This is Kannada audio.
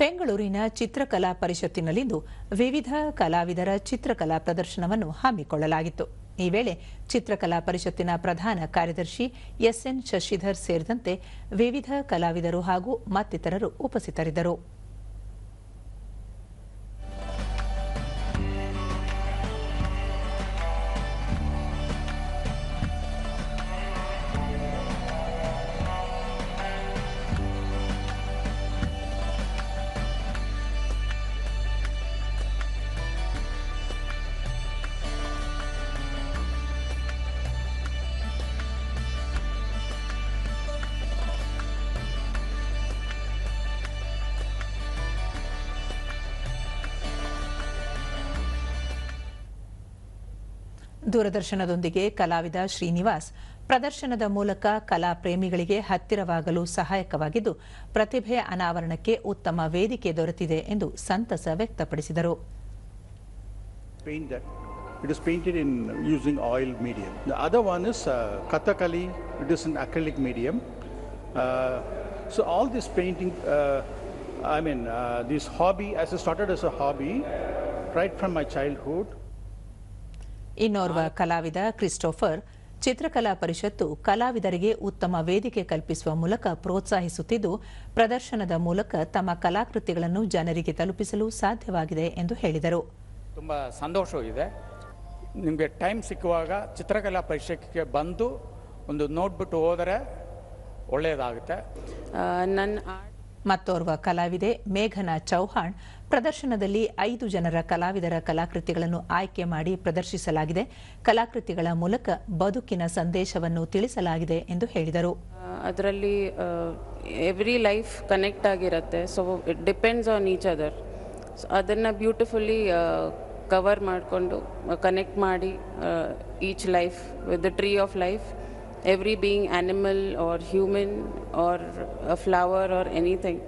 ಬೆಂಗಳೂರಿನ ಚಿತ್ರಕಲಾ ಪರಿಷತ್ತಿನಲ್ಲಿಂದು ವಿವಿಧ ಕಲಾವಿದರ ಚಿತ್ರಕಲಾ ಪ್ರದರ್ಶನವನ್ನು ಹಮ್ಮಿಕೊಳ್ಳಲಾಗಿತ್ತು. ಈ ವೇಳೆ ಚಿತ್ರಕಲಾ ಪರಿಷತ್ತಿನ ಪ್ರಧಾನ ಕಾರ್ಯದರ್ಶಿ ಎಸ್ಎನ್ ಶಶಿಧರ್ ಸೇರಿದಂತೆ ವಿವಿಧ ಕಲಾವಿದರು ಹಾಗೂ ಮತ್ತಿತರರು ಉಪಸ್ಥಿತರಿದ್ದರು. ದೂರದರ್ಶನದೊಂದಿಗೆ ಕಲಾವಿದ ಶ್ರೀನಿವಾಸ್ ಪ್ರದರ್ಶನದ ಮೂಲಕ ಕಲಾ ಪ್ರೇಮಿಗಳಿಗೆ ಹತ್ತಿರವಾಗಲು ಸಹಾಯಕವಾಗಿದ್ದು ಪ್ರತಿಭೆ ಅನಾವರಣಕ್ಕೆ ಉತ್ತಮ ವೇದಿಕೆ ದೊರೆತಿದೆ ಎಂದು ಸಂತಸ ವ್ಯಕ್ತಪಡಿಸಿದರು it is painted in using oil medium. The other one is uh, Kathakali, it is an acrylic medium. Uh, so all this painting, uh, I mean, uh, this hobby, as I started as a hobby, right from my childhood, ಇನ್ನೋರ್ವ ಕಲಾವಿದ ಕ್ರಿಸ್ಟೋಫರ್ ಚಿತ್ರಕಲಾ ಪರಿಷತ್ತು ಕಲಾವಿದರಿಗೆ ಉತ್ತಮ ವೇದಿಕೆ ಕಲ್ಪಿಸುವ ಮೂಲಕ ಪ್ರೋತ್ಸಾಹಿಸುತ್ತಿದ್ದು ಪ್ರದರ್ಶನದ ಮೂಲಕ ತಮ್ಮ ಕಲಾಕೃತಿಗಳನ್ನು ಜನರಿಗೆ ತಲುಪಿಸಲು ಸಾಧ್ಯವಾಗಿದೆ ಎಂದು ಹೇಳಿದರು. ತುಂಬ ಸಂತೋಷವಿದೆ. ನಿಮಗೆ ಟೈಮ್ ಸಿಕ್ಕುವಾಗ ಚಿತ್ರಕಲಾ ಪರಿಷತ್ಗೆ ಬಂದು ಒಂದು ನೋಡ್ಬಿಟ್ಟು ಹೋದರೆ ಒಳ್ಳೆಯದಾಗುತ್ತೆ ನನ್ನ ಆರ್ಟ್ ಮತ್ತೋರ್ವ ಕಲಾವಿದೆ ಮೇಘನಾ ಚೌಹಾಣ್ ಪ್ರದರ್ಶನದಲ್ಲಿ ಐದು ಜನರ ಕಲಾವಿದರ ಕಲಾಕೃತಿಗಳನ್ನು ಆಯ್ಕೆ ಮಾಡಿ ಪ್ರದರ್ಶಿಸಲಾಗಿದೆ. ಕಲಾಕೃತಿಗಳ ಮೂಲಕ ಬದುಕಿನ ಸಂದೇಶವನ್ನು ತಿಳಿಸಲಾಗಿದೆ ಎಂದು ಹೇಳಿದರು. ಅದರಲ್ಲಿ ಎವ್ರಿ ಲೈಫ್ ಕನೆಕ್ಟ್ ಆಗಿರುತ್ತೆ. So it depends on each other ಅದನ್ನು ಬ್ಯೂಟಿಫುಲ್ಲಿ ಕವರ್ ಮಾಡಿಕೊಂಡು ಕನೆಕ್ಟ್ ಮಾಡಿ each life with the tree of life every being animal or human or a flower or anything.